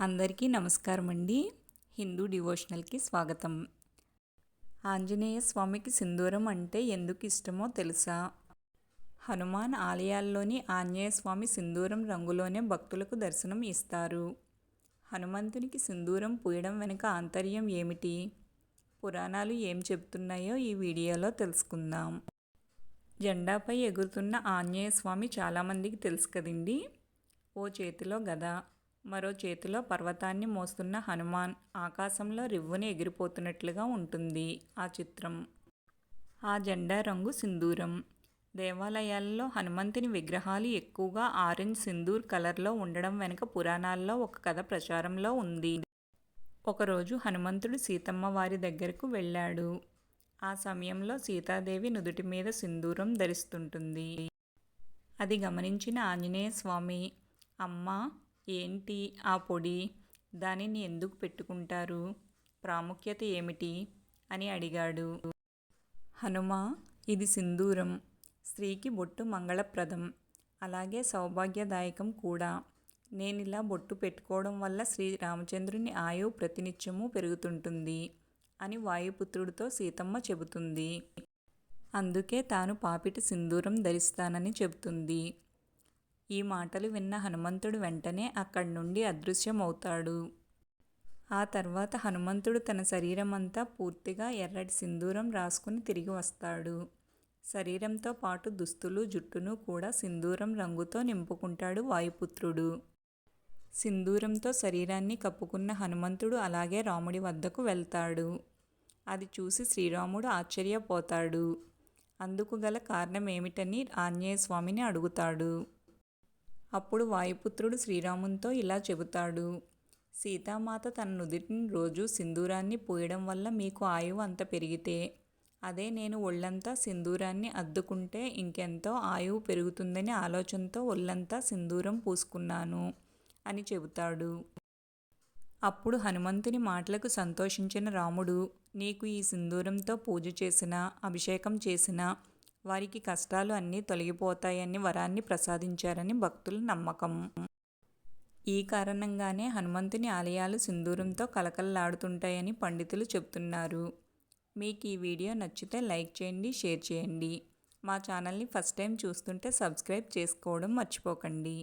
అందరికీ నమస్కారం అండి హిందూ డివోషనల్కి స్వాగతం. ఆంజనేయ స్వామికి సింధూరం అంటే ఎందుకు ఇష్టమో తెలుసా? హనుమాన్ ఆలయాల్లోని ఆంజనేయ స్వామి సింధూరం రంగులోనే భక్తులకు దర్శనం ఇస్తారు. హనుమంతునికి సింధూరం పూయడం వెనుక ఆంతర్యం ఏమిటి? పురాణాలు ఏం చెప్తున్నాయో ఈ వీడియోలో తెలుసుకుందాం. జెండాపై ఎగురుతున్న ఆంజనేయ స్వామి చాలామందికి తెలుసు కదండి? ఓ చేతిలో గదా. మరో చేతిలో పర్వతాన్ని మోస్తున్న హనుమాన్ ఆకాశంలో రివ్వుని ఎగిరిపోతున్నట్లుగా ఉంటుంది ఆ చిత్రం. ఆ జెండా రంగు సింధూరం. దేవాలయాల్లో హనుమంతుని విగ్రహాలు ఎక్కువగా ఆరెంజ్ సింధూర్ కలర్లో ఉండడం వెనుక పురాణాల్లో ఒక కథ ప్రచారంలో ఉంది. ఒకరోజు హనుమంతుడు సీతమ్మ వారి దగ్గరకు వెళ్ళాడు. ఆ సమయంలో సీతాదేవి నుదుటి మీద సింధూరం ధరిస్తుంటుంది. అది గమనించిన ఆంజనేయ స్వామి అమ్మ ఏంటి ఆ పొడి? దానిని ఎందుకు పెట్టుకుంటారు? ప్రాముఖ్యత ఏమిటి? అని అడిగాడు. హనుమ ఇది సింధూరం. స్త్రీకి బొట్టు మంగళప్రదం. అలాగే సౌభాగ్యదాయకం కూడా. నేను ఇలా బొట్టు పెట్టుకోవడం వల్ల శ్రీ రామచంద్రుని ఆయువు ప్రతినిత్యము పెరుగుతుంటుంది అని వాయుపుత్రుడితో సీతమ్మ చెబుతుంది. అందుకే తాను పాపిటి సింధూరం ధరిస్తానని చెబుతుంది. ఈ మాటలు విన్న హనుమంతుడు వెంటనే అక్కడి నుండి అదృశ్యమవుతాడు. ఆ తర్వాత హనుమంతుడు తన శరీరం అంతా పూర్తిగా ఎర్రటి సింధూరం రాసుకుని తిరిగి వస్తాడు. శరీరంతో పాటు దుస్తులు జుట్టును కూడా సింధూరం రంగుతో నింపుకుంటాడు వాయుపుత్రుడు. సింధూరంతో శరీరాన్ని కప్పుకున్న హనుమంతుడు అలాగే రాముడి వద్దకు వెళ్తాడు. అది చూసి శ్రీరాముడు ఆశ్చర్యపోతాడు. అందుకు గల కారణం ఏమిటని ఆంజనేయ స్వామిని అడుగుతాడు. అప్పుడు వాయుపుత్రుడు శ్రీరామునితో ఇలా చెబుతాడు. సీతామాత తన నుదిటిని రోజు సింధూరాన్ని పోయడం వల్ల మీకు ఆయువు అంత పెరిగితే అదే నేను ఒళ్ళంతా సింధూరాన్ని అద్దుకుంటే ఇంకెంతో ఆయువు పెరుగుతుందని ఆలోచనతో ఒళ్ళంతా సింధూరం పూసుకున్నాను అని చెబుతాడు. అప్పుడు హనుమంతుని మాటలకు సంతోషించిన రాముడు నీకు ఈ సింధూరంతో పూజ చేసిన అభిషేకం చేసిన వారికి కష్టాలు అన్నీ తొలగిపోతాయని వరాన్ని ప్రసాదించారని భక్తుల నమ్మకం. ఈ కారణంగానే హనుమంతుని ఆలయాలు సింధూరంతో కలకలలాడుతుంటాయని పండితులు చెబుతున్నారు. మీకు ఈ వీడియో నచ్చితే లైక్ చేయండి షేర్ చేయండి. మా ఛానల్ని ఫస్ట్ టైం చూస్తుంటే సబ్స్క్రైబ్ చేసుకోవడం మర్చిపోకండి.